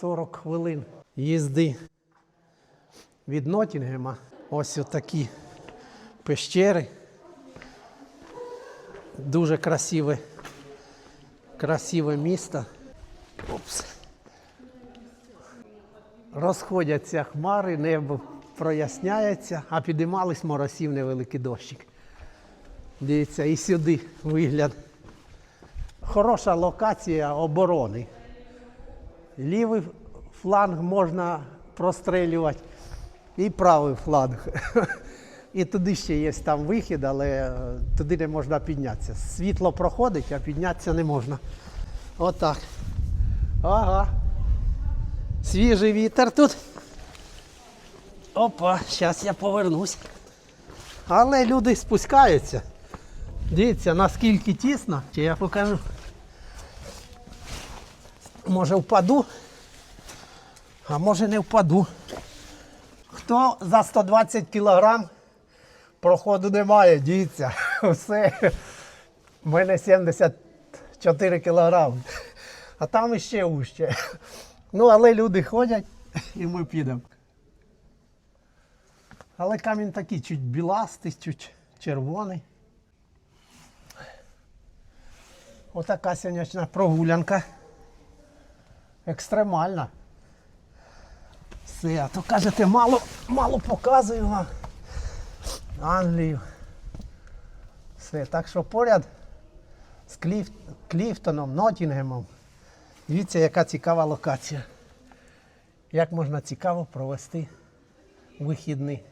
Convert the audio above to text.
40 хвилин їзди від Нотінгема. Ось такі пещери. Дуже красиве, красиве місто. Опс. Розходяться хмари, небо проясняється, а підіймались моросів невеликий дощик. Дивіться, і сюди вигляд. Хороша локація оборони. Лівий фланг можна прострелювати, і правий фланг. І туди ще є там вихід, але е, туди не можна піднятися. Світло проходить, а піднятися не можна. Отак. Ага. Свіжий вітер тут. Опа, зараз я повернусь. Але люди спускаються. Дивіться, наскільки тісно, чи я покажу. Може впаду, а може не впаду. Хто за 120 кілограм проходу немає, дивіться, все. У мене 74 кілограми. А там іще вужче. Ну, але люди ходять і ми підемо. Але камінь такий чуть біластий, чуть червоний. Отака сьогоднішня прогулянка. Екстремальна. Все, а то кажете, мало, мало показую вам Англію. Все, так що поряд з Кліф... Кліфтоном, Нотінгемом. Дивіться, яка цікава локація. Як можна цікаво провести вихідний.